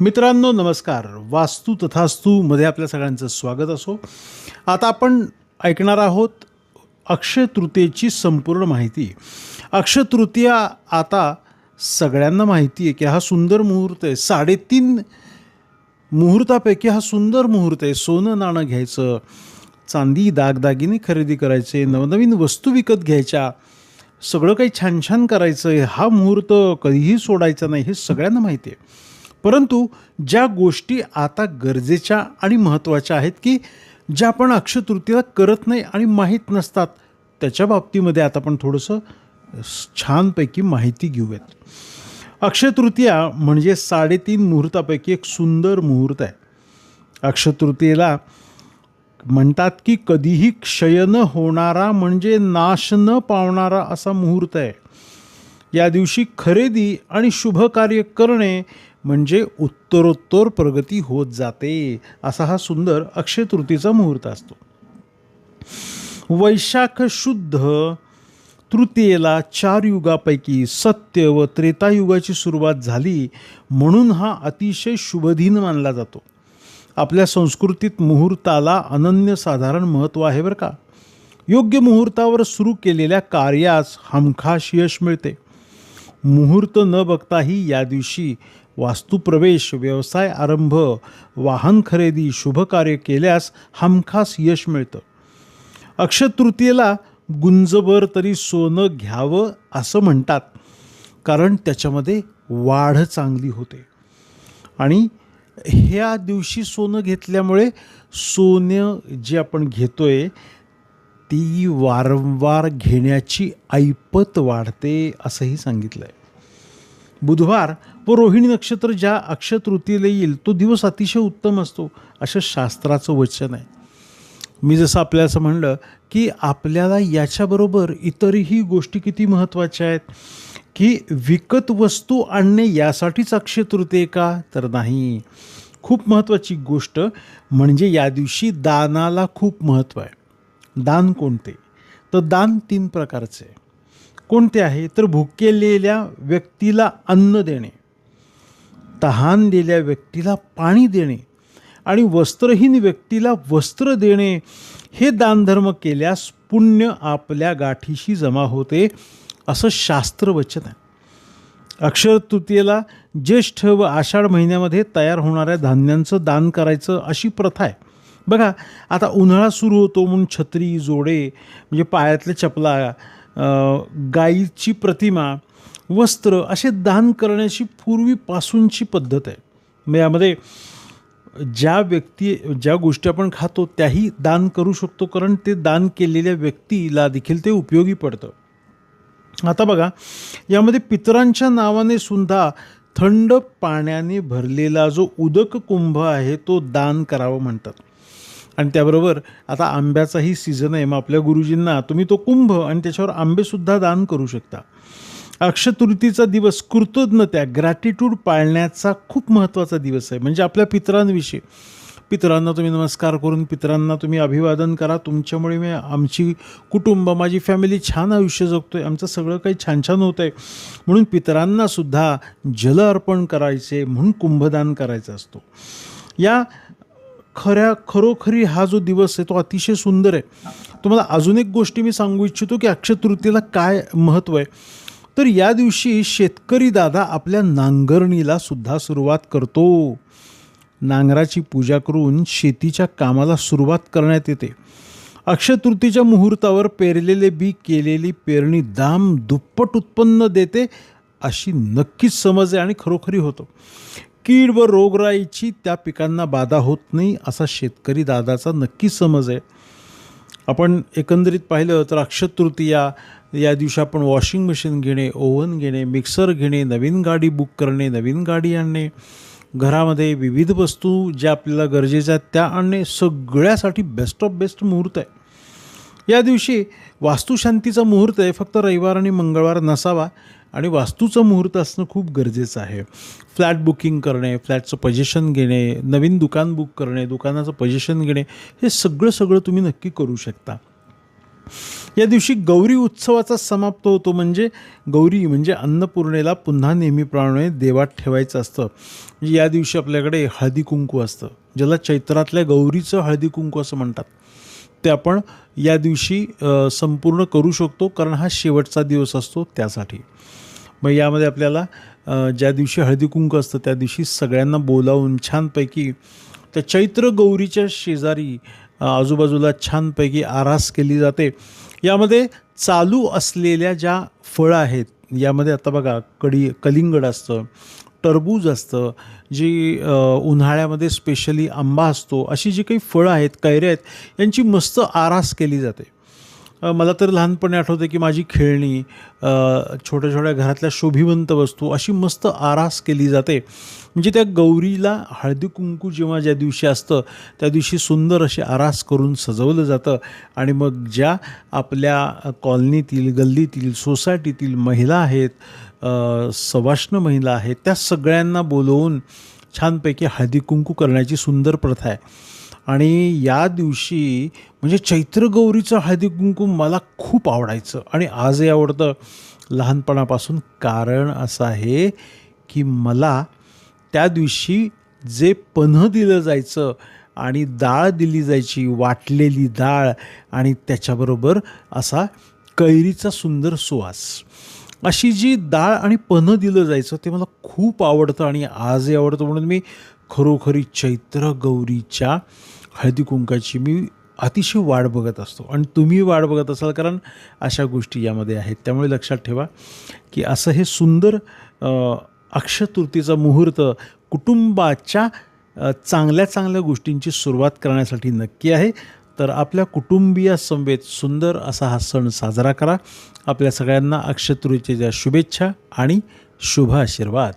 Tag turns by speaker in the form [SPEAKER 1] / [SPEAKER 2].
[SPEAKER 1] मित्रांनो नमस्कार. वास्तू तथास्तूमध्ये आपल्या सगळ्यांचं स्वागत असो. आता आपण ऐकणार आहोत अक्षय तृतीयेची संपूर्ण माहिती. अक्षय तृतीया आता सगळ्यांना माहिती आहे की हा सुंदर मुहूर्त आहे. साडेतीन मुहूर्तापैकी हा सुंदर मुहूर्त आहे. सोनं नाणं घ्यायचं चांदी दागदागिने खरेदी करायचे नवनवीन वस्तू विकत घ्यायच्या सगळं काही छान छान करायचं आहे हा मुहूर्त कधीही सोडायचा नाही हे सगळ्यांना माहिती आहे. परंतु ज्या गोष्टी आता गरजेच्या आणि महत्त्वाच्या आहेत की ज्या आपण अक्षतृतीला करत नाही आणि माहीत नसतात त्याच्या बाबतीमध्ये आता आपण थोडंसं छानपैकी माहिती घेऊयात. अक्षतृतीया म्हणजे साडेतीन मुहूर्तापैकी एक सुंदर मुहूर्त आहे. अक्षतृतीयेला म्हणतात की कधीही क्षय न होणारा म्हणजे नाश न पावणारा असा मुहूर्त आहे. या दिवशी खरेदी आणि शुभ कार्य करणे म्हणजे उत्तरोत्तर प्रगती होत जाते असा हा सुंदर अक्षय तृतीचा मुहूर्त असतो. वैशाख शुद्ध तृतीयेला चार युगापैकी सत्य व त्रेतायुगाची सुरुवात झाली म्हणून हा अतिशय शुभदिन मानला जातो. आपल्या संस्कृतीत मुहूर्ताला अनन्यसाधारण महत्त्व आहे बरं का. योग्य मुहूर्तावर सुरू केलेल्या कार्यास हमखास यश मिळते. मुहूर्त न बघताही या दिवशी वास्तुप्रवेश व्यवसाय आरंभ वाहन खरेदी शुभकार्य केल्यास हमखास यश मिळतं. अक्षतृतीयेला गुंजभर तरी सोनं घ्यावं असं म्हणतात कारण त्याच्यामध्ये वाढ चांगली होते. आणि ह्या दिवशी सोनं घेतल्यामुळे सोनं जे आपण घेतोय ती वारंवार घेण्याची ऐपत वाढते असंही सांगितलं आहे बुधवार व रोहिणी नक्षत्र ज्या अक्षतृतीला येईल तो दिवस अतिशय उत्तम असतो असं शास्त्राचं वचन आहे. मी जसं आपल्याला असं म्हणलं की आपल्याला याच्याबरोबर इतरही गोष्टी किती महत्त्वाच्या आहेत की विकत वस्तू आणणे यासाठीच अक्षय तृतीय का? तर नाही. खूप महत्त्वाची गोष्ट म्हणजे या दिवशी दानाला खूप महत्त्व आहे. दान कोणते? तर दान तीन प्रकारचे आहे. कोणते आहे? तर भुकेलेल्या व्यक्तीला अन्न देणे तहानलेल्या व्यक्तीला पाणी देणे आणि वस्त्रहीन व्यक्तीला वस्त्र देणे हे दानधर्म केल्यास पुण्य आपल्या गाठीशी जमा होते असं शास्त्रवचन आहे. अक्षर तृतीयेला ज्येष्ठ व आषाढ महिन्यामध्ये तयार होणाऱ्या धान्यांचं दान करायचं अशी प्रथा आहे. बघा आता उन्हाळा सुरू होतो म्हणून छत्री जोडे म्हणजे पायातल्या चपला गाईची प्रतिमा वस्त्र असे दान करण्याची पूर्वीपासूनची पद्धत आहे. मग यामध्ये ज्या व्यक्ती ज्या गोष्टी आपण खातो त्याही दान करू शकतो कारण ते दान केलेल्या व्यक्तीला देखील ते उपयोगी पडतं. आता बघा यामध्ये पितरांच्या नावाने सुद्धा थंड पाण्याने भरलेला जो उदक कुंभ आहे तो दान करावं म्हणतात. आणि त्याबरोबर आता आंब्याचाही सीझन आहे. मग आपल्या गुरुजींना तुम्ही तो कुंभ आणि त्याच्यावर आंबेसुद्धा दान करू शकता. अक्षतृतीचा दिवस कृतज्ञता ग्रॅटिट्यूड पाळण्याचा खूप महत्त्वाचा दिवस आहे. म्हणजे आपल्या पितरांविषयी. पितरांना तुम्ही नमस्कार करून पितरांना तुम्ही अभिवादन करा. तुमच्यामुळे मी आमची कुटुंब माझी फॅमिली छान आयुष्य जगतो आहे आमचं सगळं काही छान छान होतं आहे म्हणून पितरांनासुद्धा जल अर्पण करायचे म्हणून कुंभदान करायचा असतो. या खऱ्या खरोखरी हा जो दिवस आहे तो अतिशय सुंदर आहे. तुम्हाला अजून एक गोष्टी मी सांगू इच्छितो की अक्षयतृतीयेला काय महत्त्व आहे? तर या दिवशी शेतकरी दादा आपल्या नांगरणीला सुद्धा सुरुवात करतो. नांगराची पूजा करून शेतीच्या कामाला सुरुवात करण्यात येते. अक्षतृतीच्या मुहूर्तावर पेरलेले बी केलेली पेरणी दाम दुप्पट उत्पन्न देते अशी नक्कीच समज आहे आणि खरोखरी होतो. कीड व रोगराईची त्या पिकांना बाधा होत नाही असा शेतकरी दादाचा नक्की समज आहे. आपण एकंदरीत पाहिलं तर अक्षतृतीया या दिवशी आपण वॉशिंग मशीन घेणे ओव्हन घेणे मिक्सर घेणे नवीन गाडी बुक करणे नवीन गाडी आणणे घरामध्ये विविध वस्तू ज्या आपल्याला गरजेच्या आहेत त्या आणणे सगळ्यासाठी बेस्ट ऑफ बेस्ट मुहूर्त आहे. या दिवशी वास्तुशांतीचा मुहूर्त आहे. फक्त रविवार आणि मंगळवार नसावा. आणि वास्तूचं मुहूर्त असणं खूप गरजेचं आहे. फ्लॅट बुकिंग करणे फ्लॅटचं पजेशन घेणे नवीन दुकान बुक करणे दुकानाचं पजेशन घेणे हे सगळं सगळं तुम्ही नक्की करू शकता. या दिवशी गौरी उत्सवाचा समाप्त होतो. म्हणजे गौरी म्हणजे अन्नपूर्णेला पुन्हा नेहमीप्रमाणे देवात ठेवायचं असतं. म्हणजे या दिवशी आपल्याकडे हळदी कुंकू असतं. ज्याला चैत्रातल्या गौरीचं हळदी कुंकू असं म्हणतात. ते आपण या दिवशी संपूर्ण करू शकतो कारण हा शेवटचा दिवस असतो त्यासाठी. मग यामध्ये आपल्याला ज्या दिवशी हळदी कुंकू असतं त्या दिवशी सगळ्यांना बोलावून छानपैकी त्या चैत्र गौरीच्या शेजारी आजूबाजूला छानपैकी आरास केली जाते. यामध्ये चालू असलेल्या ज्या फळं आहेत यामध्ये आता बघा कडी कलिंगड असतं टरबूज असतं जी उन्हाळ्यामध्ये स्पेशली आंबा असतो अशी जी काही फळं आहेत कैऱ्या आहेत यांची मस्त आरास केली जाते. मला तर लहानपणी आठवतं की माझी खेळणी छोट्या छोट्या घरातल्या शोभिवंत वस्तू अशी मस्त आरास केली जाते. म्हणजे त्या गौरीला हळदी कुंकू जेव्हा ज्या दिवशी असतं त्या दिवशी सुंदर अशी आरास करून सजवलं जातं. आणि मग ज्या आपल्या कॉलनीतील गल्लीतील सोसायटीतील महिला आहेत सवाष्ण महिला आहेत त्या सगळ्यांना बोलवून छानपैकी हळदी कुंकू करण्याची सुंदर प्रथा आहे. आणि या दिवशी म्हणजे चैत्र गौरीचं हळदी कुंकू मला खूप आवडायचं. आणि आजही आवडतं लहानपणापासून. कारण असं आहे की मला त्या दिवशी जे पन्ह दिलं जायचं आणि डाळ दिली जायची वाटलेली डाळ आणि त्याच्याबरोबर असा कैरीचा सुंदर सुवास. अशी जी डाळ आणि पन्ह दिलं जायचं ते मला खूप आवडतं आणि आजही आवडतं. म्हणून मी खरोखरी चैत्र गौरीच्या हळदी कुंकाची मी अतिशय वाढ बघत असतो. आणि तुम्ही वाढ बघत असाल कारण अशा गोष्टी यामध्ये आहेत. त्यामुळे लक्षात ठेवा की असं हे सुंदर अक्षतृतीचा मुहूर्त कुटुंबाच्या चांगल्या चांगल्या गोष्टींची सुरुवात करण्यासाठी नक्की आहे. तर आपल्या कुटुंबियासमवेत सुंदर असा हा सण साजरा करा. आपल्या सगळ्यांना अक्षतृतीच्या शुभेच्छा आणि शुभ आशीर्वाद.